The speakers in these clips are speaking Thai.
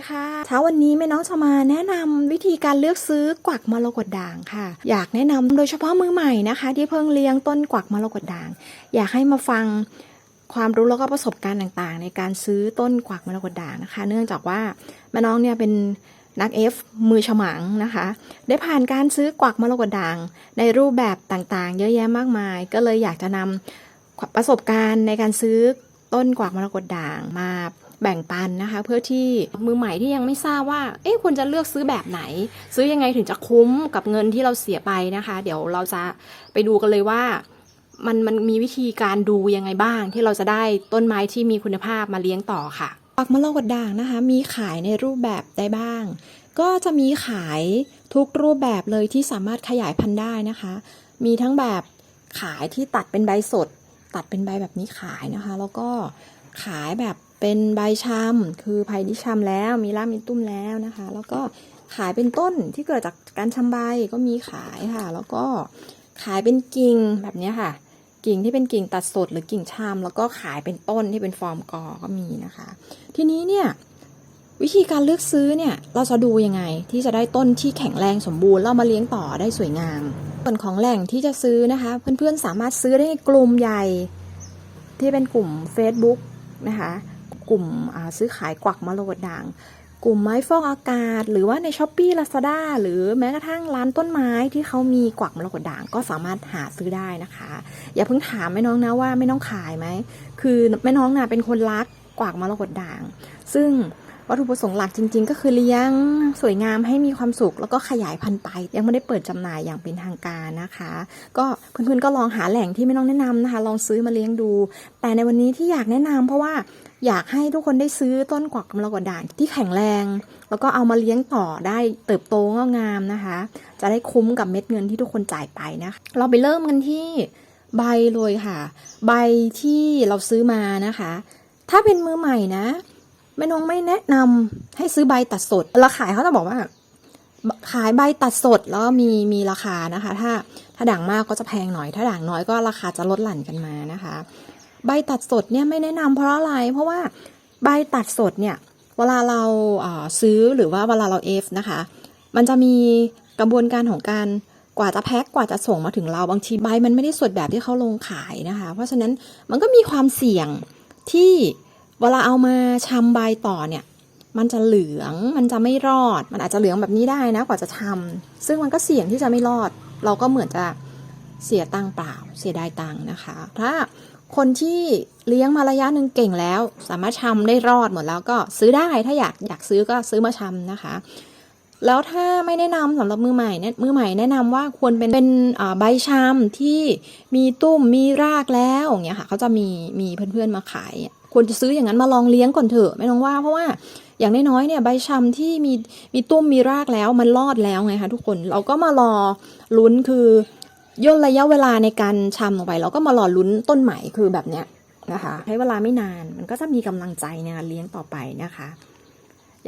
ดีค่ะเช้าวันนี้แม่น้องจะมาแนะนำวิธีการเลือกซื้อกวักมรกตด่างค่ะ อยากแนะนำโดยเฉพาะมือใหม่นะคะ ที่เพิ่งเลี้ยงต้นกวักมรกตด่าง อยากให้มาฟังความรู้แล้วก็ประสบการณ์ต่างๆ ในการซื้อต้นกวักมรกตด่างนะคะ เนื่องจากว่าแม่น้องเนี่ยเป็นนักเอฟมือฉมังนะคะ ได้ผ่านการซื้อกวักมรกตด่าง ในรูปแบบต่างๆ เยอะแยะมากมาย ก็เลยอยากจะนำประสบการณ์ในการซื้อต้นกวักมรกตด่างมา แบ่งปันนะคะ เพื่อที่มือใหม่ที่ยังไม่ทราบว่า เอ๊ะควรจะเลือกซื้อแบบไหน ซื้อยังไงถึงจะคุ้มกับเงินที่เราเสียไปนะคะ เดี๋ยวเราจะไปดูกันเลยว่ามันมันมีวิธีการดูยังไงบ้าง ที่เราจะได้ต้นไม้ที่มีคุณภาพมาเลี้ยงต่อค่ะปักมะลอกดด่างนะคะ มีขายในรูปแบบได้บ้าง ก็จะมีขายทุกรูปแบบเลยที่สามารถขยายพันธุ์ได้นะคะ มีทั้งแบบขายที่ตัดเป็นใบสด ตัดเป็นใบแบบนี้ขายนะคะ แล้วก็ขายแบบ เป็นใบชำคือภัยที่ชำแล้วมีร่ามีตุ้มแล้วนะคะ แล้วก็ขายเป็นต้นที่เกิดจากการชำใบก็มีขายค่ะ แล้วก็ขายเป็นกิ่งแบบนี้ค่ะ กิ่งที่เป็นกิ่งตัดสดหรือกิ่งชำแล้วก็ขายเป็นต้นที่เป็นฟอร์มกอก็มีนะคะ ทีนี้เนี่ยวิธีการเลือกซื้อเนี่ยเราจะดูยังไงที่จะได้ต้นที่แข็งแรงสมบูรณ์แล้วมาเลี้ยงต่อได้สวยงาม ส่วนของแหล่งที่จะซื้อนะคะ เพื่อนๆสามารถซื้อได้ในกลุ่มใหญ่ที่เป็นกลุ่ม Facebook นะคะ กลุ่มซื้อขายกวักมะโลดด่าง กลุ่มไม้ฟอกอากาศ หรือว่าในช้อปปี้ลาซาด้าหรือแม้กระทั่งร้านต้นไม้ที่เขามีกวักมะโลดด่างก็สามารถหาซื้อได้นะคะ อย่าเพิ่งถามแม่น้องนะว่าแม่น้องขายไหมคือแม่น้องน่ะเป็นคนรักกวักมะโลดด่าง ซึ่ง วัตถุประสงค์หลักจริง ๆ ก็คือเลี้ยงสวยงามให้มีความสุขแล้วก็ขยายพันธุ์ไป ยังไม่ได้เปิดจำหน่ายอย่างเป็นทางการนะคะ ก็เพื่อนๆก็ลองหาแหล่งที่ไม่ต้องแนะนำนะคะ ลองซื้อมาเลี้ยงดู แต่ในวันนี้ที่อยากแนะนำเพราะว่าอยากให้ทุกคนได้ซื้อต้นกวักมะละกอด่างที่แข็งแรง แล้วก็เอามาเลี้ยงต่อได้เติบโตงอกงามนะคะ จะได้คุ้มกับเม็ดเงินที่ทุกคนจ่ายไปนะคะเราไปเริ่มกันที่ใบเลยค่ะ ใบที่เราซื้อมานะคะ ถ้าเป็นมือใหม่นะ แม่น้องไม่แนะนำให้ซื้อใบตัดสด ราขายเขาจะบอกว่า ขายใบตัดสดแล้วมีมีราคานะคะ ถ้าถ้าด่างมากก็จะแพงหน่อย ถ้าด่างน้อยก็ราคาจะลดหลั่นกันมานะคะ ใบตัดสดเนี่ยไม่แนะนำเพราะอะไร เพราะว่าใบตัดสดเนี่ย เวลาเราซื้อหรือว่าเวลาเราเอฟนะคะ มันจะมีกระบวนการของการกว่าจะแพ็คกว่าจะส่งมาถึงเราบางทีใบมันไม่ได้สดแบบที่เขาลงขายนะคะ เพราะฉะนั้นมันก็มีความเสี่ยงที่ เวลาเอามาชำใบต่อเนี่ย มันจะเหลืองมันจะไม่รอด มันอาจจะเหลืองแบบนี้ได้นะกว่าจะทำซึ่งมันก็เสี่ยงที่จะไม่รอด เราก็เหมือนจะเสียตังเปล่า เสียดายตังนะคะ ถ้าคนที่เลี้ยงมาระยะหนึ่งเก่งแล้ว สามารถชำได้รอดหมดแล้วก็ซื้อได้ถ้าอยากอยากซื้อก็ซื้อมาชำนะคะแล้วถ้าไม่แนะนำสำหรับมือใหม่เนี่ยมือใหม่แนะนำว่าควรเป็นเป็นใบชำที่มีตุ้มมีรากแล้วอย่างเงี้ยค่ะเขาจะมีมีเพื่อนๆมาขาย ควรจะซื้ออย่างนั้นมาลองเลี้ยงก่อนเถอะไม่ต้องว่าเพราะว่าอย่างน้อยๆเนี่ยใบชำที่มีมีตุ้มมีรากแล้วมันรอดแล้วไงคะทุกคนเราก็มารอลุ้นคือย่นระยะเวลาในการชำลงไป เราก็มารอลุ้นต้นใหม่คือแบบเนี้ยนะคะใช้เวลาไม่นานมันก็จะมีกำลังใจในการเลี้ยงต่อไปนะคะ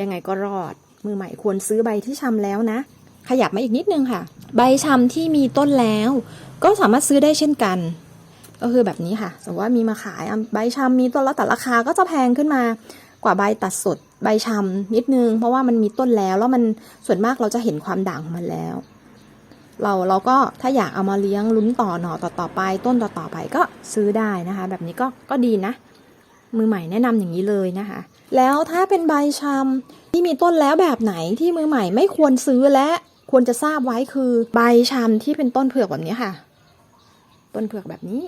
ยังไงก็รอดมือใหม่ควรซื้อใบที่ชำแล้วนะ ขยับมาอีกนิดนึงค่ะ ใบชำที่มีต้นแล้ว ก็สามารถซื้อได้เช่นกัน ก็คือแบบนี้ค่ะ สมมติว่ามีมาขายใบชำมีต้นแล้วแต่ราคาก็จะแพงขึ้นมากว่าใบตัดสดใบชำนิดนึง เพราะว่ามันมีต้นแล้วแล้วมันส่วนมากเราจะเห็นความด่างของมันแล้ว เราเราก็ถ้าอยากเอามาเลี้ยงลุ้นต่อหน่อต่อต่อไป ต้นต่อต่อไปก็ซื้อได้นะคะ แบบนี้ก็ก็ดีนะ มือใหม่แนะนำอย่างนี้เลยนะคะ แล้วถ้าเป็นใบชำที่มีต้นแล้วแบบไหนที่มือใหม่ไม่ควรซื้อและควรจะทราบไว้คือใบชำที่เป็นต้นเผือกแบบนี้ค่ะ ต้นเผือกแบบนี้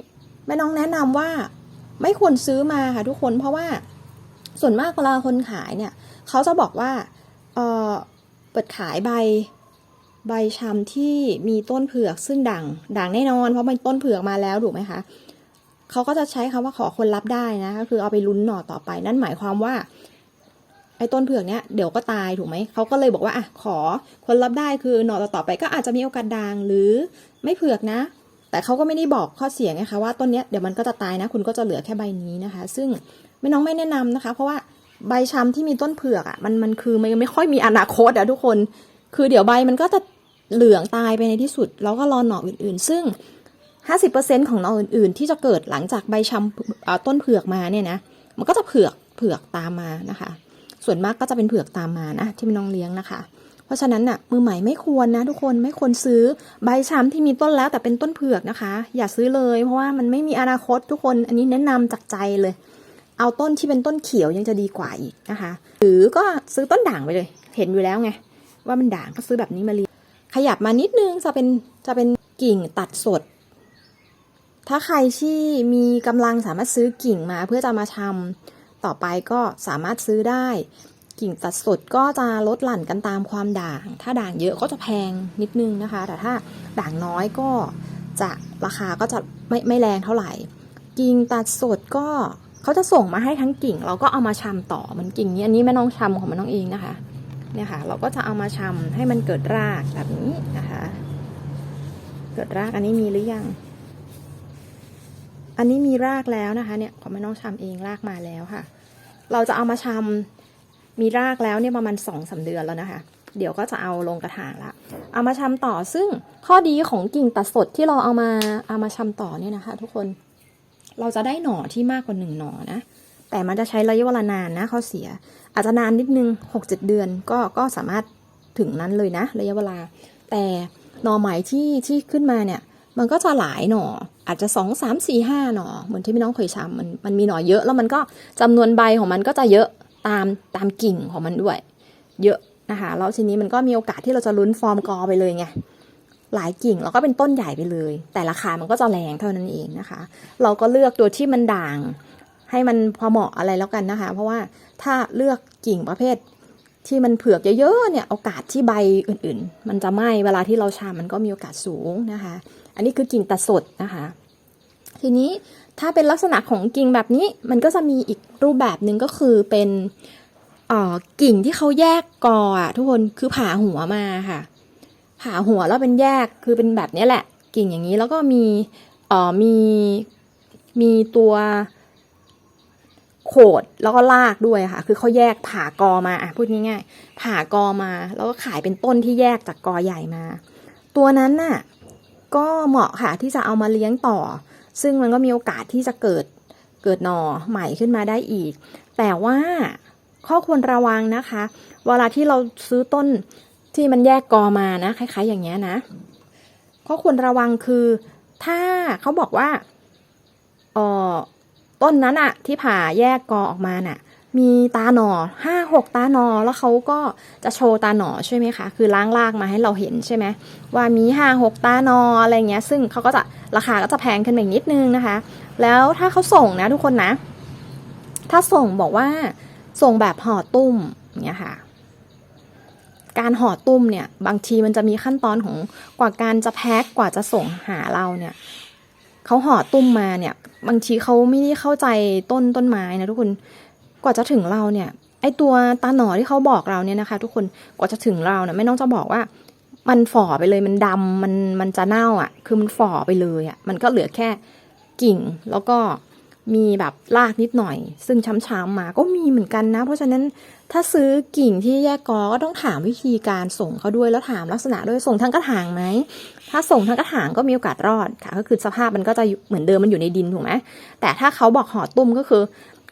แม่น้องแนะนำว่าไม่ควรซื้อมาค่ะทุกคนเพราะว่าส่วนมากเวลาคนขายเนี่ยเขาจะบอกว่าเออเปิดขายใบใบชำที่มีต้นเผือกซึ่งด่างด่างแน่นอนเพราะมันต้นเผือกมาแล้วถูกไหมคะเขาก็จะใช้คำว่าขอคนรับได้นะก็คือเอาไปลุ้นหน่อต่อไป นั่นหมายความว่าไอ้ต้นเผือกเนี้ยเดี๋ยวก็ตายถูกไหมเขาก็เลยบอกว่าอะขอคนรับได้คือหน่อต่อๆไปก็อาจจะมีโอกาสด่างหรือไม่เผือกนะ แต่เขาก็ไม่ได้บอกข้อเสียไงคะว่าต้นเนี้ยเดี๋ยวมันก็จะตายนะ คุณก็จะเหลือแค่ใบนี้นะคะ ซึ่งไม่น้องไม่แนะนำนะคะ เพราะว่าใบชำที่มีต้นเผือกอะมันมันคือมันไม่ค่อยมีอนาคตอะทุกคน คือเดี๋ยวใบมันก็จะเหลืองตายไปในที่สุด แล้วก็รอหน่ออื่น ๆ ซึ่ง 50%ของหน่ออื่น ๆ ที่จะเกิดหลังจากใบชำอ่าต้นเผือกมาเนี่ยนะมันก็จะเผือกเผือกตามมานะคะ ส่วนมากก็จะเป็นเผือกตามมานะที่ไม่น้องเลี้ยงนะคะ เพราะฉะนั้นน่ะมือใหม่ไม่ควรนะ ทุกคนไม่ควรซื้อใบช้ำที่มีต้นแล้วแต่เป็นต้นเผือกนะคะ อย่าซื้อเลย เพราะว่ามันไม่มีอนาคตทุกคนอันนี้แนะนำจากใจเลย เอาต้นที่เป็นต้นเขียวยังจะดีกว่าอีกนะคะ หรือก็ซื้อต้นด่างไปเลย เห็นอยู่แล้วไง ว่ามันด่างก็ซื้อแบบนี้มาเลี้ยงขยับมานิดนึงจะเป็นจะเป็นกิ่งตัดสด ถ้าใครที่มีกำลังสามารถซื้อกิ่งมาเพื่อจะมาทำต่อไปก็สามารถซื้อได้ กิ่งตัดสดก็จะลดหลั่นกันตามความด่าง ถ้าด่างเยอะก็จะแพงนิดนึงนะคะ แต่ถ้าด่างน้อยก็จะราคาก็จะไม่ไม่แรงเท่าไหร่ กิ่งตัดสดก็เขาจะส่งมาให้ทั้งกิ่ง เราก็เอามาชำต่อเหมันกิ่งนี้อันนี้แม่น้องชำของแม่น้องเองนะคะ เนี่ยค่ะ เราก็จะเอามาชำให้มันเกิดรากแบบนี้นะคะ เกิดรากอันนี้มีหรือยัง อันนี้มีรากแล้วนะคะ เนี่ยของแม่น้องชำเองรากมาแล้วค่ะ เราจะเอามาชำ มีรากแล้วเนี่ยประมาณสองสาเดือนแล้วนะคะ เดี๋ยวก็จะเอาลงกระถางละ เอามาชำต่อซึ่งข้อดีของกิ่งตัดสดที่เราเอามาเอามาชำต่อเนี่ยนะคะ ทุกคนเราจะได้หน่อที่มากกว่าหนึ่งหน่อนะ แต่มันจะใช้ระยะเวลานานนะข้อเสีย อาจจะนานนิดนึงหกเจ็ดเดือนก็ก็สามารถถึงนั้นเลยนะ ระยะเวลา แต่หน่อใหม่ที่ที่ขึ้นมาเนี่ย มันก็จะหลายหน่ออาจจะสองสามสี่ห้าหน่อเหมือนที่พี่น้องเคยชำมันมันมีหน่อเยอะแล้วมันก็จำนวนใบของมันก็จะเยอะ ตามตามกิ่งของมันด้วย เยอะนะคะแล้วทีนี้มันก็มีโอกาสที่เราจะลุ้นฟอร์มกอไปเลยไงหลายกิ่งแล้วก็เป็นต้นใหญ่ไปเลย แต่ราคามันก็จะแรงเท่านั้นเองนะคะ เราก็เลือกตัวที่มันด่าง ให้มันพอเหมาะอะไรแล้วกันนะคะ เพราะว่าถ้าเลือกกิ่งประเภทที่มันเผือกเยอะๆเนี่ยโอกาสที่ใบอื่นๆ มันจะไหม้เวลาที่เราชามันก็มีโอกาสสูงนะคะ อันนี้คือกิ่งตัดสดนะคะ ทีนี้ ถ้าเป็นลักษณะของกิ่งแบบนี้มันก็จะมีอีกรูปแบบหนึ่งก็คือเป็นกิ่งที่เขาแยกกออะทุกคนคือผ่าหัวมาค่ะ ผ่าหัวแล้วเป็นแยกคือเป็นแบบนี้แหละ กิ่งอย่างนี้แล้วก็มีอ่อมีมีตัวโขดแล้วก็ลากด้วยค่ะ คือเขาแยกผ่ากอมาอะพูดง่ายๆผ่ากอมา แล้วก็ขายเป็นต้นที่แยกจากกอใหญ่มา ตัวนั้นน่ะก็เหมาะค่ะที่จะเอามาเลี้ยงต่อ ซึ่งมันก็มีโอกาสที่จะเกิดเกิดหนอใหม่ขึ้นมาได้อีก แต่ว่าข้อควรระวังนะคะ เวลาที่เราซื้อต้นที่มันแยกกอมานะคล้าย ๆ อย่างเงี้ยนะข้อควรระวังคือถ้าเขาบอกว่าออต้นนั้นอะที่ผ่าแยกกอออกมาน่ะ มีตาหนอห้าหกตาหนอแล้วเขาก็จะโชว์ตาหนอใช่ไหมคะ คือล้างรากมาให้เราเห็นใช่ไหมว่ามีห้าหกตาหนออะไรเงี้ย ซึ่งเขาก็จะราคาก็จะแพงขึ้นมาอีกนิดนึงนะคะ แล้วถ้าเขาส่งนะทุกคนนะ ถ้าส่งบอกว่าส่งแบบห่อตุ้มเงี้ยค่ะ การห่อตุ้มเนี่ยบางทีมันจะมีขั้นตอนของกว่าการจะแพ็คกว่าจะส่งหาเราเนี่ยเขาห่อตุ้มมาเนี่ย บางทีเขาไม่ได้เข้าใจต้นต้นไม้นะทุกคน กว่าจะถึงเราเนี่ย ไอตัวตาหนอที่เขาบอกเราเนี่ยนะคะ ทุกคนกว่าจะถึงเราเนี่ยไม่ต้องจะบอกว่า มันฝ่อไปเลยมันดำมันมันจะเน่าอะ คือมันฝ่อไปเลยอะ มันก็เหลือแค่กิ่งแล้วก็มีแบบรากนิดหน่อย ซึ่งช้ำๆมาก็มีเหมือนกันนะ เพราะฉะนั้นถ้าซื้อกิ่งที่แยกกอก็ต้องถามวิธีการส่งเขาด้วยแล้วถามลักษณะด้วยส่งทั้งกระถางไหมถ้าส่งทั้งกระถางก็มีโอกาสรอดค่ะ ก็คือสภาพมันก็จะเหมือนเดิมมันอยู่ในดินถูกไหมแต่ถ้าเขาบอกห่อตุ้มก็คือ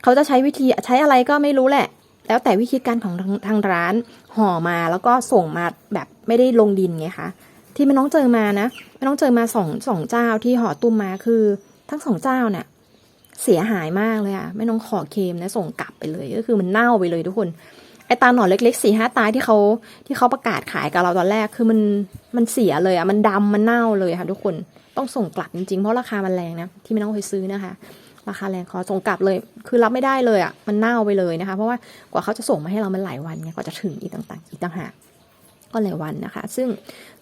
เขาจะใช้วิธีใช้อะไรก็ไม่รู้แหละ แล้วแต่วิธีการของทางทางร้านห่อมาแล้วก็ส่งมาแบบไม่ได้ลงดินไงคะที่แม่น้องเจอมานะแม่น้องเจอมาสองสองเจ้าที่ห่อตุ้มมาคือทั้งสองเจ้าเนี่ยเสียหายมากเลยอะไม่น้องขอเคมนะส่งกลับไปเลย ก็คือมันเน่าไปเลยทุกคนไอตาหนอนเล็กๆสี่ห้าตาที่เขาที่เขาประกาศขายกับเราตอนแรกคือมันมันเสียเลยอะมันดำมันเน่าเลยค่ะทุกคนต้องส่งกลับจริงๆ เพราะราคามันแรงนะที่ไม่น้องเคยซื้อนะคะ ราคาแรงขอส่งกลับเลย คือรับไม่ได้เลยอะ่ะมันเน่าไปเลยนะคะ เพราะว่ากว่าเขาจะส่งมาให้เรามันหลายวันไงกว่าจะถึงอีกต่างๆ อีกต่างหากก็หลายวันนะคะ ซึ่ง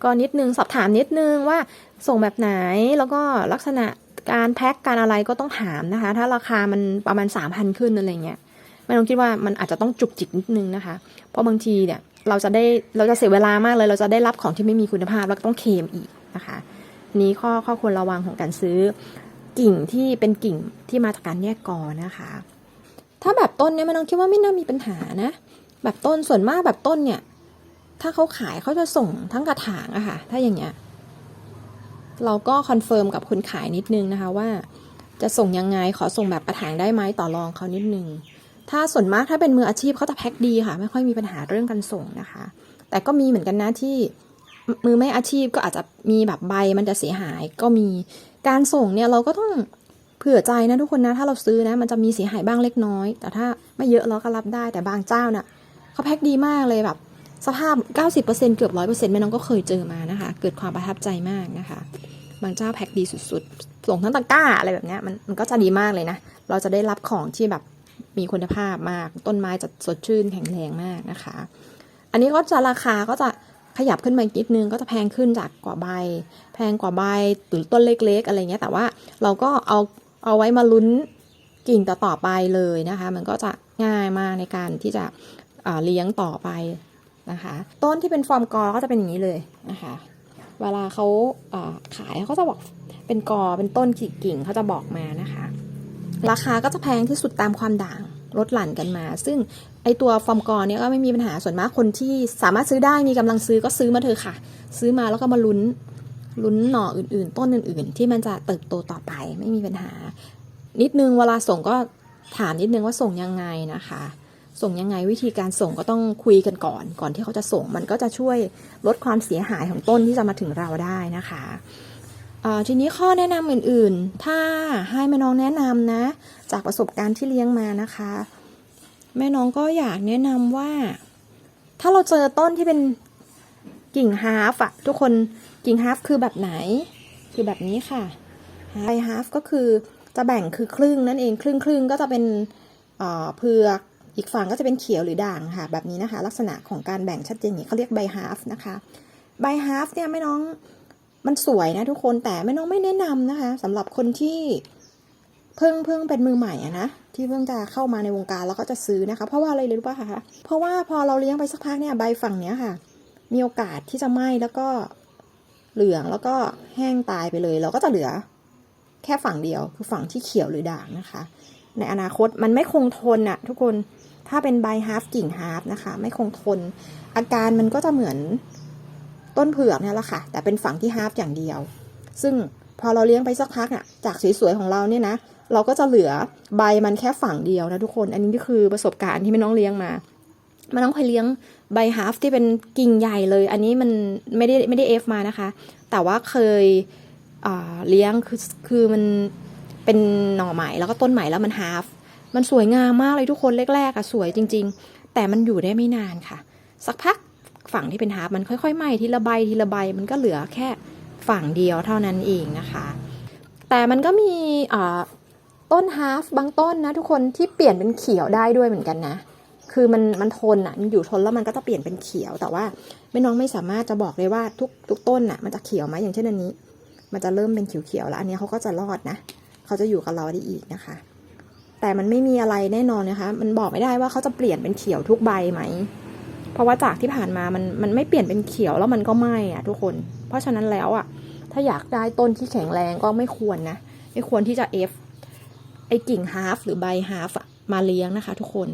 ก็นิดนึงสอบถามนิดนึงว่าส่งแบบไหนแล้วก็ลักษณะการแพ็คการอะไรก็ต้องถามนะคะ ถ้าราคามันประมาณสามพันขึ้นอะไรเงี้ยไม่ต้องคิดว่ามันอาจจะต้องจุกจิกนิดนึงนะคะ เพราะบางทีเนี่ยเราจะได้เราจะเสียเวลามากเลย เราจะได้รับของที่ไม่มีคุณภาพแล้วก็ต้องเคมอีกนะคะ นี้ข้อข้อควรระวังของการซื้อ กิ่งที่เป็นกิ่งที่มาจากการแยกกอนะคะ ถ้าแบบต้นเนี่ยไม่ต้องคิดว่าไม่น่ามีปัญหานะ แบบต้นส่วนมากแบบต้นเนี่ย ถ้าเขาขายเขาจะส่งทั้งกระถางอะค่ะ ถ้าอย่างเงี้ย เราก็คอนเฟิร์มกับคนขายนิดนึงนะคะว่า จะส่งยังไงขอส่งแบบกระถางได้ไหมต่อรองเขานิดนึง ถ้าส่วนมากถ้าเป็นมืออาชีพเขาจะแพ็คดีค่ะ ไม่ค่อยมีปัญหาเรื่องการส่งนะคะ แต่ก็มีเหมือนกันนะที่มือไม่อาชีพก็อาจจะมีแบบใบมันจะเสียหายก็มี การส่งเนี่ยเราก็ต้องเผื่อใจนะทุกคนนะถ้าเราซื้อนะ มันจะมีเสียหายบ้างเล็กน้อย แต่ถ้าไม่เยอะเราก็รับได้แต่บางเจ้าน่ะเขาแพ็คดีมากเลยแบบ สภาพ 90%เกือบ 100%แม่น้องก็เคยเจอมานะคะ เกิดความประทับใจมากนะคะ บางเจ้าแพ็คดีสุดๆ ส่งทั้งตะกร้าอะไรแบบเนี้ยมันมันก็จะดีมากเลยนะ เราจะได้รับของที่แบบมีคุณภาพมาก ต้นไม้จะสดชื่นแข็งแรงมากนะคะ อันนี้ก็จะราคาก็จะ ขยับขึ้นมาอีกนิดนึงก็จะแพงขึ้นจากกว่าใบ แพงกว่าใบหรือต้นเล็ก ๆ อะไรเงี้ยแต่ว่าเราก็เอาเอาไว้มาลุ้นกิ่งต่อๆไปเลยนะคะ มันก็จะง่ายมากในการที่จะเลี้ยงต่อไปนะคะ ต้นที่เป็นฟอร์มกอก็จะเป็นอย่างนี้เลยนะคะ เวลาเขาาขายเขาจะบอกเป็นกอเป็นต้นกิ่งเขาจะบอกมานะคะ ราคาก็จะแพงที่สุดตามความด่าง ลดหลั่นกันมา ซึ่งไอตัวฟอร์มกอเนี่ยก็ไม่มีปัญหาส่วนมากคนที่สามารถซื้อได้มีกำลังซื้อก็ซื้อมาเถอะค่ะ ซื้อมาแล้วก็มาลุ้นลุ้นหน่ออื่นๆ ต้นอื่นๆ ที่มันจะเติบโตต่อไปไม่มีปัญหา นิดนึงเวลาส่งก็ถามนิดนึงว่าส่งยังไงนะคะ ส่งยังไงวิธีการส่งก็ต้องคุยกันก่อน ก่อนที่เขาจะส่งมันก็จะช่วยลดความเสียหายของต้นที่จะมาถึงเราได้นะคะ ทีนี้ข้อแนะนำอื่นๆ ถ้าให้แม่น้องแนะนำนะ จากประสบการณ์ที่เลี้ยงมานะคะ แม่น้องก็อยากแนะนำว่า ถ้าเราเจอต้นที่เป็นกิ่งฮาฟอะทุกคนกิ่งฮาฟคือแบบไหน คือแบบนี้ค่ะไฮฮาฟก็คือจะแบ่งคือครึ่งนั่นเองครึ่งครึ่งก็จะเป็นเผือกอีกฝั่งก็จะเป็นเขียวหรือด่างค่ะ แบบนี้นะคะ ลักษณะของการแบ่งชัดเจนนี้เขาเรียกใบฮาฟนะคะใบฮาฟเนี่ยไม่น้อง มันสวยนะทุกคนแต่ไม่น้องไม่แนะนำนะคะสำหรับคนที่เพิ่งเพิ่งเป็นมือใหม่อะนะที่เพิ่งจะเข้ามาในวงการแล้วก็จะซื้อนะคะ เพราะว่าอะไรเลยรู้ป่ะคะเพราะว่าพอเราเลี้ยงไปสักพักเนี่ยใบฝั่งเนี้ยค่ะ มีโอกาสที่จะไหม้แล้วก็เหลืองแล้วก็แห้งตายไปเลย เราก็จะเหลือแค่ฝั่งเดียวคือฝั่งที่เขียวหรือด่างนะคะ ในอนาคตมันไม่คงทนอะทุกคนถ้าเป็นใบฮาร์ฟกิ่งฮาร์ฟนะคะ ไม่คงทน อาการมันก็จะเหมือน ต้นเผือกเนี่ยแหละค่ะ แต่เป็นฝั่งที่ฮาฟอย่างเดียว ซึ่งพอเราเลี้ยงไปสักพักอะจากสวยๆของเราเนี่ยนะ เราก็จะเหลือใบมันแค่ฝั่งเดียวนะทุกคน อันนี้ก็คือประสบการณ์ที่แม่น้องเลี้ยงมาแม่น้องเคยเลี้ยงใบฮาฟที่เป็นกิ่งใหญ่เลย อันนี้มันไม่ได้ไม่ได้เอฟมานะคะ แต่ว่าเคยเลี้ยงคือคือมันเป็นหน่อใหม่แล้วก็ต้นใหม่แล้วมันฮาฟมันสวยงามมากเลยทุกคนแรกๆอะสวยจริง ๆ แต่มันอยู่ได้ไม่นานค่ะ สักพัก ฝั่งที่เป็นฮาฟมันค่อยๆไหม้ทีละใบทีละใบมันก็เหลือแค่ฝั่งเดียวเท่านั้นเองนะคะ แต่มันก็มีต้นฮาฟบางต้นนะทุกคนที่เปลี่ยนเป็นเขียวได้ด้วยเหมือนกันนะ คือมันมันทนอะมันอยู่ทนแล้วมันก็จะเปลี่ยนเป็นเขียว แต่ว่าแม่น้องไม่สามารถจะบอกเลยว่าทุกทุกต้นอะมันจะเขียวไหมอย่างเช่นอันนี้ มันจะเริ่มเป็นเขียวๆแล้ว อันนี้เขาก็จะรอดนะเขาจะอยู่กับเราได้อีกนะคะ แต่มันไม่มีอะไรแน่นอนนะคะ มันบอกไม่ได้ว่าเขาจะเปลี่ยนเป็นเขียวทุกใบไหม เพราะว่าจากที่ผ่านมามันมันไม่เปลี่ยนเป็นเขียวแล้วมันก็ไหม้อะทุกคน เพราะฉะนั้นแล้วอะถ้าอยากได้ต้นที่แข็งแรงก็ไม่ควรนะ ไม่ควรที่จะเอฟไอ้กิ่งฮาฟหรือใบฮาฟมาเลี้ยงนะคะ ทุกคน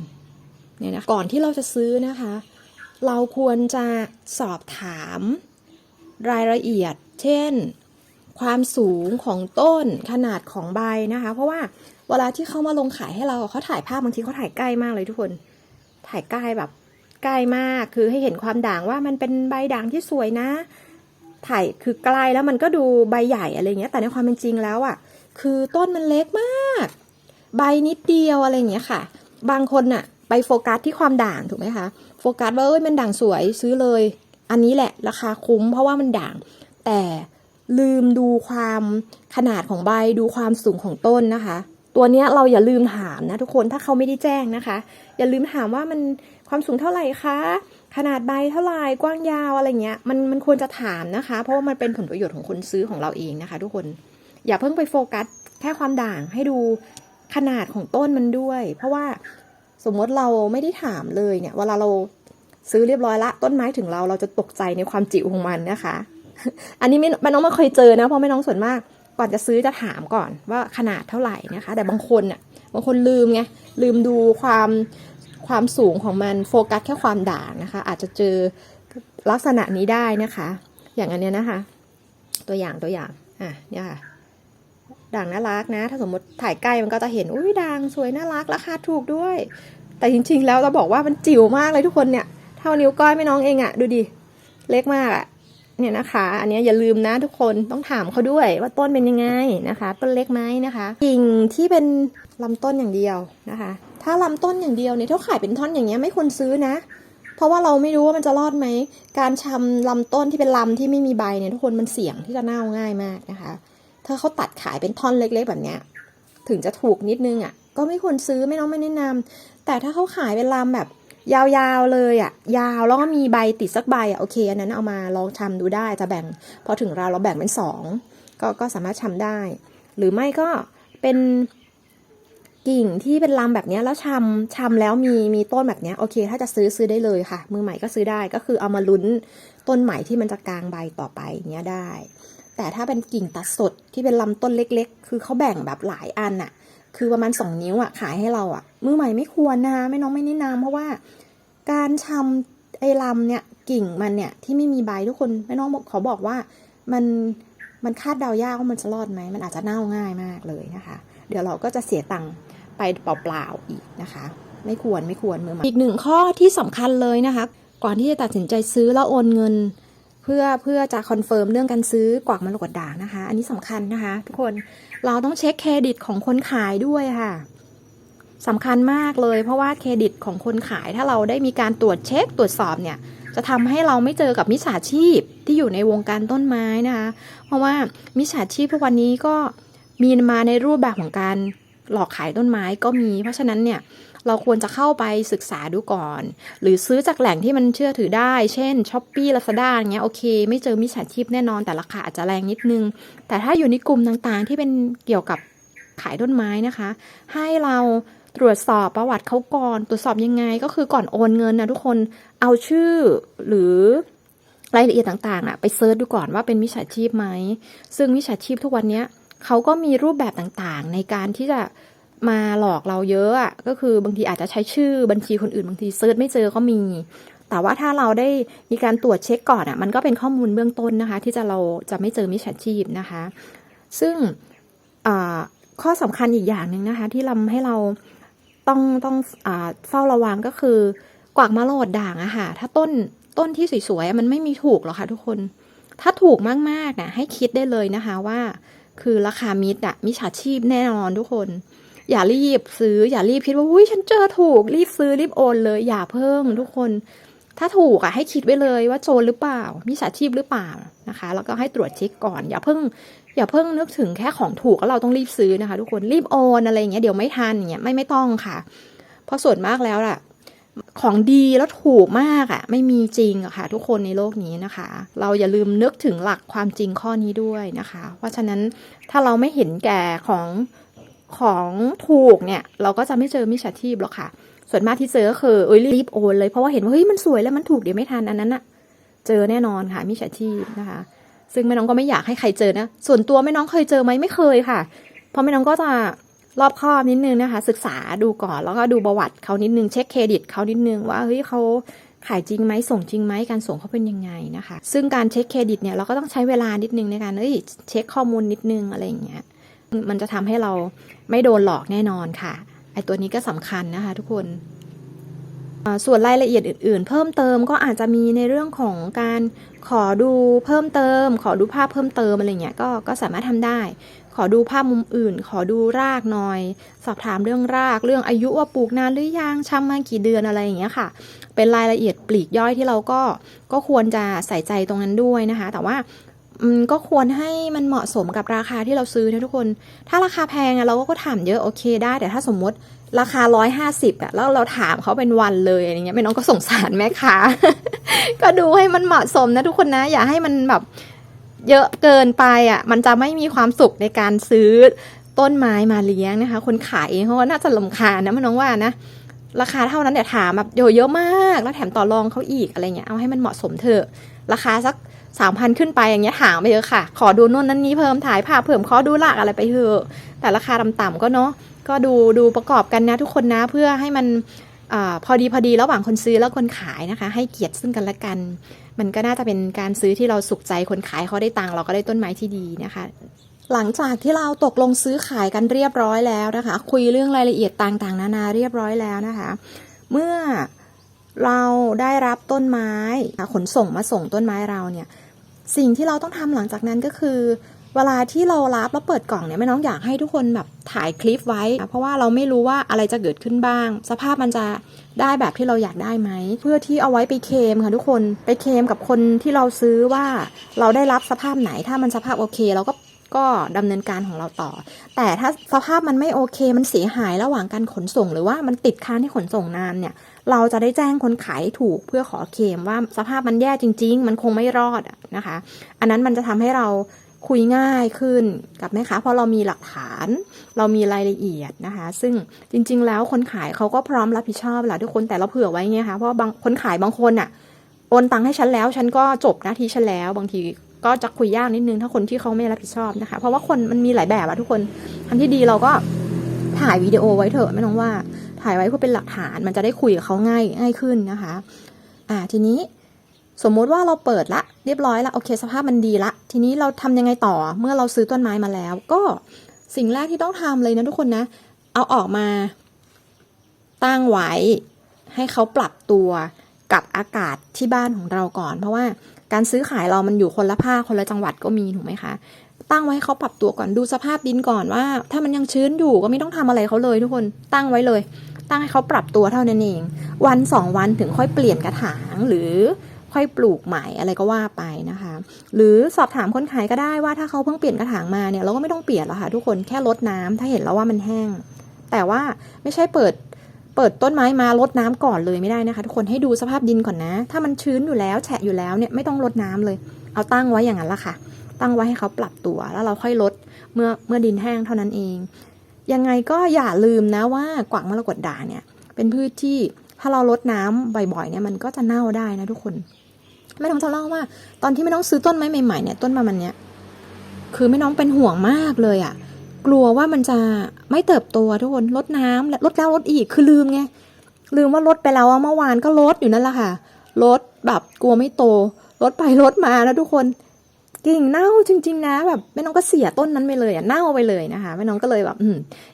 เนี่ยนะก่อนที่เราจะซื้อนะคะ เราควรจะสอบถามรายละเอียด เช่น ความสูงของต้นขนาดของใบนะคะ เพราะว่าเวลาที่เขามาลงขายให้เราเขาถ่ายภาพบางทีเขาถ่ายใกล้มากเลยทุกคน ถ่ายใกล้แบบ ใกล้มากคือให้เห็นความด่างว่ามันเป็นใบด่างที่สวยนะ ถ่ายคือไกลแล้วมันก็ดูใบใหญ่อะไรเงี้ย แต่ในความเป็นจริงแล้วอะ่ะ คือต้นมันเล็กมาก ใบนิดเดียวอะไรเงี้ยค่ะ บางคนน่ะ ไปโฟกัสที่ความด่างถูกไหมคะ โฟกัสว่าเอ้ยมันด่างสวยซื้อเลย อันนี้แหละราคาคุ้มเพราะว่ามันด่าง แต่ลืมดูความขนาดของใบดูความสูงของต้นนะคะ ตัวเนี้ยเราอย่าลืมถามนะทุกคนถ้าเขาไม่ได้แจ้งนะคะ อย่าลืมถามว่ามัน ความสูงเท่าไหร่คะขนาดใบเท่าไหร่กว้างยาวอะไรเงี้ยมันมันควรจะถามนะคะ เพราะว่ามันเป็นผลประโยชน์ของคนซื้อของเราเองนะคะ ทุกคนอย่าเพิ่งไปโฟกัสแค่ความด่างให้ดูขนาดของต้นมันด้วย เพราะว่าสมมติเราไม่ได้ถามเลยเนี่ย เวลาเราซื้อเรียบร้อยละ ต้นไม้ถึงเราเราจะตกใจในความจิ๋วของมันนะคะ อันนี้ไม่น้องไม่เคยเจอนะเพราะไม่น้องส่วนมากก่อนจะซื้อจะถามก่อนว่าขนาดเท่าไหร่นะคะ แต่บางคนอะบางคนลืมไงลืมดูความ ความสูงของมันโฟกัสแค่ความด่างนะคะ อาจจะเจอลักษณะนี้ได้นะคะ อย่างอันเนี้ยนะคะ ตัวอย่างตัวอย่างอะเนี่ยค่ะด่างน่ารักนะ ถ้าสมมติถ่ายใกล้มันก็จะเห็นอุ้ยด่างสวยน่ารักราคาถูกด้วย แต่จริง ๆ แล้วเราบอกว่ามันจิ๋วมากเลยทุกคนเนี่ยเท่านิ้วก้อยแม่น้องเองอะดูดิเล็กมากอะเนี่ยนะคะ อันเนี้ยอย่าลืมนะทุกคนต้องถามเขาด้วยว่าต้นเป็นยังไงนะคะ ต้นเล็กไหมนะคะกิ่งที่เป็นลำต้นอย่างเดียวนะคะ ถ้าลำต้นอย่างเดียวเนี่ยถ้าขายเป็นท่อนอย่างเงี้ยไม่ควรซื้อนะ เพราะว่าเราไม่รู้ว่ามันจะรอดไหม การชำลำต้นที่เป็นลำที่ไม่มีใบเนี่ยทุกคนมันเสี่ยงที่จะเน่าง่ายมากนะคะ ถ้าเขาตัดขายเป็นท่อนเล็ก ๆ แบบเนี้ย ถึงจะถูกนิดนึงอะ ก็ไม่ควรซื้อไม่น้องไม่แนะนำแต่ถ้าเขาขายเป็นลำแบบยาวๆเลยอะ ยาวแล้วก็มีใบติดสักใบอะโอเคอันนั้นเอามาลองชำดูได้จะแบ่ง พอถึงเราเราแบ่งเป็นสองก็ก็สามารถชำได้ หรือไม่ก็เป็น กิ่งที่เป็นลำแบบนี้แล้วชำชำแล้วมีมีต้นแบบนี้โอเค ถ้าจะซื้อซื้อได้เลยค่ะ มือใหม่ก็ซื้อได้ก็คือเอามาลุ้นต้นใหม่ที่มันจะกลางใบต่อไปเนี้ยได้ แต่ถ้าเป็นกิ่งตัดสดที่เป็นลำต้นเล็ก ๆ คือเขาแบ่งแบบหลายอันอะคือประมาณสองนิ้วอะขายให้เราอะมือใหม่ไม่ควรนะคะไม่น้องไม่แนะนำเพราะว่า การชำไอ้ลำเนี่ยกิ่งมันเนี่ยที่ไม่มีใบทุกคนแม่น้องขอบอกว่ามันมันคาดเดายากว่ามันจะรอดไหมมันอาจจะเน่าง่ายมากเลยนะคะ เดี๋ยวเราก็จะเสียตังค์ ไปเปล่าๆอีกนะคะ ไม่ควรไม่ควรมือใหม่อีกหนึ่งข้อที่สำคัญเลยนะคะ ก่อนที่จะตัดสินใจซื้อแล้วโอนเงิน เพื่อเพื่อจะคอนเฟิร์มเรื่องการซื้อกวักมรกตด่างนะคะ อันนี้สำคัญนะคะ ทุกคนเราต้องเช็คเครดิตของคนขายด้วยค่ะสำคัญมากเลยเพราะว่าเครดิตของคนขายถ้าเราได้มีการตรวจเช็คตรวจสอบเนี่ย จะทำให้เราไม่เจอกับมิจฉาชีพที่อยู่ในวงการต้นไม้นะคะ เพราะว่ามิจฉาชีพทุกวันนี้ก็มีมาในรูปแบบของการ หลอกขายต้นไม้ก็มี เพราะฉะนั้นเนี่ยเราควรจะเข้าไปศึกษาดูก่อน หรือซื้อจากแหล่งที่มันเชื่อถือได้ เช่น s h อ p e e Lazada อย่าเงี้ยโอเค ไม่เจอมิจฉาชีพแน่นอนแต่ราคาอาจจะแรงนิดนึง แต่ถ้าอยู่ในกลุ่มต่างๆ ที่เป็นเกี่ยวกับขายต้นไม้นะคะ ให้เราตรวจสอบประวัติเขาก่อน ตรวจสอบยังไงก็คือก่อนโอนเงินนะทุกคนเอาชื่อหรือรายละเอียดต่างๆอะไปเซิร์ชดูก่อนว่าเป็นมิจฉาชีพไหม ซึ่งมิจฉาชีพทุกวันเนี้ย เขาก็มีรูปแบบต่างๆ ในการที่จะมาหลอกเราเยอะอะก็คือบางทีอาจจะใช้ชื่อบัญชีคนอื่นบางทีเซิร์ชไม่เจอก็มี แต่ว่าถ้าเราได้มีการตรวจเช็คก่อนอะมันก็เป็นข้อมูลเบื้องต้นนะคะ ที่จะเราจะไม่เจอมิจฉาชีพนะคะ ซึ่งข้อสำคัญอีกอย่างหนึ่งนะคะ ที่ทำให้เราต้องต้องอเฝ้าระวังก็คือกวากมะโรดด่างอะค่ะถ้าต้นต้นที่สวยๆมันไม่มีถูกหรอกค่ะทุกคน ถ้าถูกมากๆนะให้คิดได้เลยนะคะว่า คือราคามิดอะมิจฉาชีพแน่นอนทุกคน อย่ารีบซื้อ อย่ารีบคิดว่าอุ้ยฉันเจอถูก รีบซื้อรีบโอนเลย อย่าเพิ่งทุกคน ถ้าถูกอะให้คิดไว้เลยว่าโจรหรือเปล่ามิจฉาชีพหรือเปล่านะคะ แล้วก็ให้ตรวจเช็คก่อน อย่าเพิ่ง อย่าเพิ่งนึกถึงแค่ของถูกแล้วเราต้องรีบซื้อนะคะ ทุกคนรีบโอนอะไรอย่างเงี้ยเดี๋ยวไม่ทันอย่างเงี้ยไม่ไม่ต้องค่ะ เพราะส่วนมากแล้วอะ ของดีแล้วถูกมากอะไม่มีจริงอะค่ะ ทุกคนในโลกนี้นะคะ เราอย่าลืมนึกถึงหลักความจริงข้อนี้ด้วยนะคะ เพราะฉะนั้นถ้าเราไม่เห็นแก่ของของถูกเนี่ย เราก็จะไม่เจอมิจฉาชีพหรอกค่ะ ส่วนมากที่เจอก็คือเอ้ยรีบโอนเลยเพราะว่าเห็นว่าเฮ้ยมันสวยแล้วมันถูกเดี๋ยวไม่ทันอันนั้นอะเจอแน่นอนค่ะมิจฉาชีพนะคะ ซึ่งแม่น้องก็ไม่อยากให้ใครเจอนะส่วนตัวแม่น้องเคยเจอไหมไม่เคยค่ะเพราะแม่น้องก็จะ รอบคอบนิดนึงนะคะ ศึกษาดูก่อนแล้วก็ดูประวัติเขานิดนึงเช็คเครดิตเขานิดนึงว่าเฮ้ยเขาขายจริงไหมส่งจริงไหมการส่งเขาเป็นยังไงนะคะ ซึ่งการเช็คเครดิตเนี่ยเราก็ต้องใช้เวลานิดนึงในการเอ้ยเช็คข้อมูลนิดนึงอะไรอย่างเงี้ยมันจะทำให้เราไม่โดนหลอกแน่นอนค่ะไอตัวนี้ก็สำคัญนะคะ ทุกคนส่วนรายละเอียดอื่น ๆ เพิ่มเติมก็อาจจะมีในเรื่องของการขอดูเพิ่มเติม ขอดูภาพเพิ่มเติมอะไรเงี้ยก็ก็สามารถทำได้ ขอดูภาพมุมอื่น ขอดูรากหน่อย สอบถามเรื่องราก เรื่องอายุว่าปลูกนานหรือยังช้ำมากี่เดือนอะไรอย่างเงี้ยค่ะ เป็นรายละเอียดปลีกย่อยที่เราก็ก็ควรจะใส่ใจตรงนั้นด้วยนะคะ แต่ว่าก็ควรให้มันเหมาะสมกับราคาที่เราซื้อนะทุกคน ถ้าราคาแพงอะเราก็ถามเยอะโอเคได้ แต่ถ้าสมมติราคาร้อยห้าสิบอะแล้วเราถามเขาเป็นวันเลยอะไรเงี้ยไม่น้องก็สงสารแม่ค้า ก็ดูให้มันเหมาะสมนะทุกคนนะ อย่าให้มันแบบ เยอะเกินไปอะมันจะไม่มีความสุขในการซื้อต้นไม้มาเลี้ยงนะคะ คนขายเองเขาก็น่าจะลำคาญนะมันน้องว่านะราคาเท่านั้นแต่ถามแบบเยอะเยอะมาก แล้วแถมต่อรองเขาอีกอะไรเงี้ยเอาให้มันเหมาะสมเถอะ ราคาสักสามพันขึ้นไปอย่างเงี้ยถามไปเถอะค่ะ ขอดูโน่นนั่นนี้เพิ่มถ่ายภาพเพิ่มขอดูหลักอะไรไปเถอะ แต่ราคาต่ำๆก็เนาะก็ดูดูประกอบกันนะทุกคนนะเพื่อให้มันอพอดีพอดีระหว่างคนซื้อแล้วคนขายนะคะ ให้เกียรติซึ่งกันและกัน มันก็น่าจะเป็นการซื้อที่เราสุขใจคนขายเขาได้ตังค์เราก็ได้ต้นไม้ที่ดีนะคะ หลังจากที่เราตกลงซื้อขายกันเรียบร้อยแล้วนะคะ คุยเรื่องรายละเอียดต่างๆ นานาเรียบร้อยแล้วนะคะ เมื่อเราได้รับต้นไม้ขนส่งมาส่งต้นไม้เราเนี่ย สิ่งที่เราต้องทำหลังจากนั้นก็คือ เวลาที่เรารับแล้วเปิดกล่องเนี่ยแม่น้องอยากให้ทุกคนแบบถ่ายคลิปไว้ เพราะว่าเราไม่รู้ว่าอะไรจะเกิดขึ้นบ้าง สภาพมันจะได้แบบที่เราอยากได้ไหม เพื่อที่เอาไว้ไปเคมค่ะทุกคนไปเคมกับคนที่เราซื้อว่าเราได้รับสภาพไหนถ้ามันสภาพโอเคเราก็ก็ดำเนินการของเราต่อ แต่ถ้าสภาพมันไม่โอเค มันเสียหายระหว่างการขนส่ง หรือว่ามันติดค้างที่ขนส่งนานเนี่ย เราจะได้แจ้งคนขายถูกเพื่อขอเคมว่าสภาพมันแย่จริง ๆ มันคงไม่รอดนะคะ อันนั้นมันจะทำให้เรา คุยง่ายขึ้นกับแม่ค้าเพราะเรามีหลักฐาน เรามีรายละเอียดนะคะ ซึ่งจริง ๆ แล้วคนขายเขาก็พร้อมรับผิดชอบแหละทุกคนแต่เราเผื่อไว้ไงคะเพราะบางคนขายบางคนอะโอนตังค์ให้ฉันแล้ว ฉันก็จบหน้าที่ฉันแล้ว บางทีก็จะคุยยากนิดนึงถ้าคนที่เขาไม่รับผิดชอบนะคะ เพราะว่าคนมันมีหลายแบบอะทุกคนทันที่ดีเราก็ถ่ายวิดีโอไว้เถอะไม่ต้องว่า ถ่ายไว้เพื่อเป็นหลักฐานมันจะได้คุยกับเขาง่ายง่ายขึ้นนะคะ อ่าทีนี้ สมมุติว่าเราเปิดละเรียบร้อยละโอเค สภาพมันดีละ ทีนี้เราทำยังไงต่อเมื่อเราซื้อต้นไม้มาแล้ว ก็สิ่งแรกที่ต้องทำเลยนะทุกคนนะ เอาออกมาตั้งไว้ให้เขาปรับตัวกับอากาศที่บ้านของเราก่อน เพราะว่าการซื้อขายเรามันอยู่คนละภาคคนละจังหวัดก็มีถูกไหมคะ ตั้งไว้ให้เขาปรับตัวก่อนดูสภาพดินก่อนว่า ถ้ามันยังชื้นอยู่ก็ไม่ต้องทำอะไรเขาเลยทุกคนตั้งไว้เลย ตั้งให้เขาปรับตัวเท่านั้นเอง วันสองวันถึงค่อยเปลี่ยนกระถางหรือ ค่อยปลูกใหม่อะไรก็ว่าไปนะคะ หรือสอบถามคนขายก็ได้ว่าถ้าเขาเพิ่งเปลี่ยนกระถางมาเนี่ยเราก็ไม่ต้องเปลี่ยนแล้วค่ะทุกคนแค่ลดน้ำถ้าเห็นแล้วว่ามันแห้ง แต่ว่าไม่ใช่เปิดเปิดต้นไม้มาลดน้ำก่อนเลยไม่ได้นะคะ ทุกคนให้ดูสภาพดินก่อนนะ ถ้ามันชื้นอยู่แล้วแฉะอยู่แล้วเนี่ยไม่ต้องลดน้ำเลย เอาตั้งไว้อย่างนั้นละค่ะ ตั้งไว้ให้เขาปรับตัวแล้วเราค่อยลดเมื่อเมื่อดินแห้งเท่านั้นเอง ยังไงก็อย่าลืมนะว่ากวางมรกตด่าเนี่ย เป็นพืชที่ถ้าเราลดน้ำบ่อยๆเนี่ยมันก็จะเน่าได้นะทุกคน แม่น้องจะเล่าว่า ตอนที่แม่น้องซื้อต้นไม้ใหม่ๆเนี่ยต้นประมาณเนี้ยคือแม่น้องเป็นห่วงมากเลยอะ่ะ กลัวว่ามันจะไม่เติบโตทุกคนลดน้ำและลดแล้วลดอีกคือลืมไงลืมว่าลดไปแล้วเมื่อวานก็ลดอยู่นั่นแหละค่ะลดแบบกลัวไม่โตลดไปลดมาแล้วทุกคน กิ่งเน่าจริง ๆ นะแบบแม่น้องก็เสียต้นนั้นไปเลยอะเน่าไปเลยนะคะแม่น้องก็เลยแบบ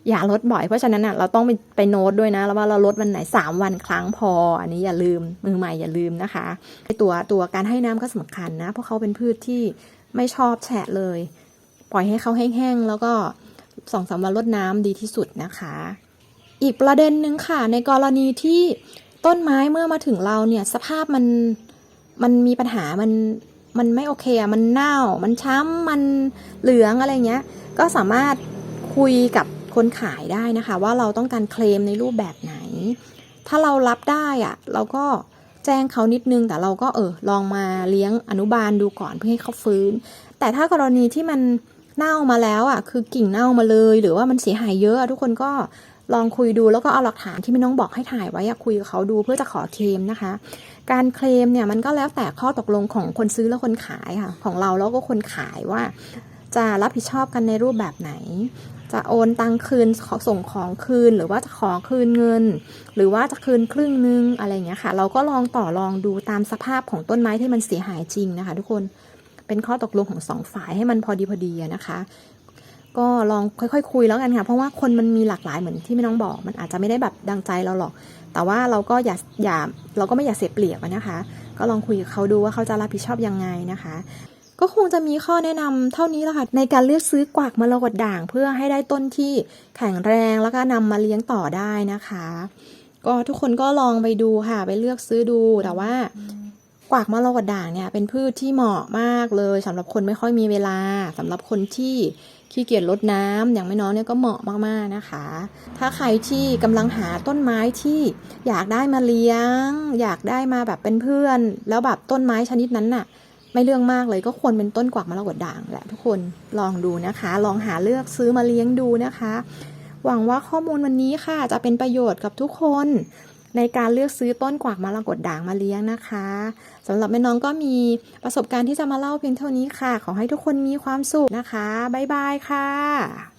อย่าลดบ่อยเพราะฉะนั้นอะเราต้องไปไปโน้ตด้วยนะแล้วว่าเราลดวันไหนสามวันครั้งพอ อันนี้อย่าลืมมือใหม่อย่าลืมนะคะตัวตัวการให้น้ำก็สำคัญนะ เพราะเขาเป็นพืชที่ไม่ชอบแฉะเลย ปล่อยให้เขาแห้งๆแล้วก็สองสามวันลดน้ำดีที่สุดนะคะ อีกประเด็นหนึ่งค่ะ ในกรณีที่ต้นไม้เมื่อมาถึงเราเนี่ยสภาพมันมันมีปัญหามัน มันไม่โอเคอะมันเน่า มันช้ำมันเหลืองอะไรเงี้ย ก็สามารถคุยกับคนขายได้นะคะ ว่าเราต้องการเคลมในรูปแบบไหน ถ้าเรารับได้อะเราก็แจ้งเขานิดนึงแต่เราก็เออลองมาเลี้ยงอนุบาลดูก่อนเพื่อให้เขาฟื้น แต่ถ้ากรณีที่มันเน่ามาแล้วอะคือกิ่งเน่ามาเลย หรือว่ามันเสียหายเยอะอะทุกคนก็ ลองคุยดูแล้วก็เอาหลักฐานที่ไม่น้องบอกให้ถ่ายไว้คุยกับเขาดูเพื่อจะขอเคลมนะคะ การเคลมเนี่ยมันก็แล้วแต่ข้อตกลงของคนซื้อและคนขายค่ะ ของเราแล้วก็คนขายว่า จะรับผิดชอบกันในรูปแบบไหน จะโอนตังคืนขอส่งของคืนหรือว่าจะขอคืนเงิน หรือว่าจะคืนครึ่งนึงอะไรเงี้ยค่ะ เราก็ลองต่อรองดูตามสภาพของต้นไม้ที่มันเสียหายจริงนะคะ ทุกคนเป็นข้อตกลงของสองฝ่ายให้มันพอดีพอดีนะคะ ก็ลองค่อยๆคุยแล้วกันค่ะเพราะว่าคนมันมีหลากหลายเหมือนที่แม่น้องบอก มันอาจจะไม่ได้แบบดังใจเราหรอก แต่ว่าเราก็อย่าอย่าเราก็ไม่อยากเสียเปรียบนะคะ ก็ลองคุยกับเขาดูว่าเขาจะรับผิดชอบยังไงนะคะ ก็คงจะมีข้อแนะนำเท่านี้แหละค่ะในการเลือกซื้อกวักมรกตด่าง เพื่อให้ได้ต้นที่แข็งแรงแล้วก็นำมาเลี้ยงต่อได้นะคะ ก็ทุกคนก็ลองไปดูค่ะไปเลือกซื้อดูแต่ว่ากวากมรกตด่างเนี่ยเป็นพืชที่เหมาะมากเลยสำหรับคนไม่ค่อยมีเวลาสำหรับคนที่ ขี้เกียจรดน้ำอย่างไม่น้อยเนี่ยก็เหมาะมากๆนะคะ ถ้าใครที่กำลังหาต้นไม้ที่อยากได้มาเลี้ยง อยากได้มาแบบเป็นเพื่อน แล้วแบบต้นไม้ชนิดนั้นน่ะ ไม่เรื่องมากเลยก็ควรเป็นต้นกวักมรกตด่างแหละทุกคนลองดูนะคะ ลองหาเลือกซื้อมาเลี้ยงดูนะคะ หวังว่าข้อมูลวันนี้ค่ะจะเป็นประโยชน์กับทุกคน ในการเลือกซื้อต้นกวักมรกตด่างมาเลี้ยงนะคะสำหรับแม่น้องก็มีประสบการณ์ที่จะมาเล่าเพียงเท่านี้ค่ะ ขอให้ทุกคนมีความสุขนะคะบ๊ายบายค่ะ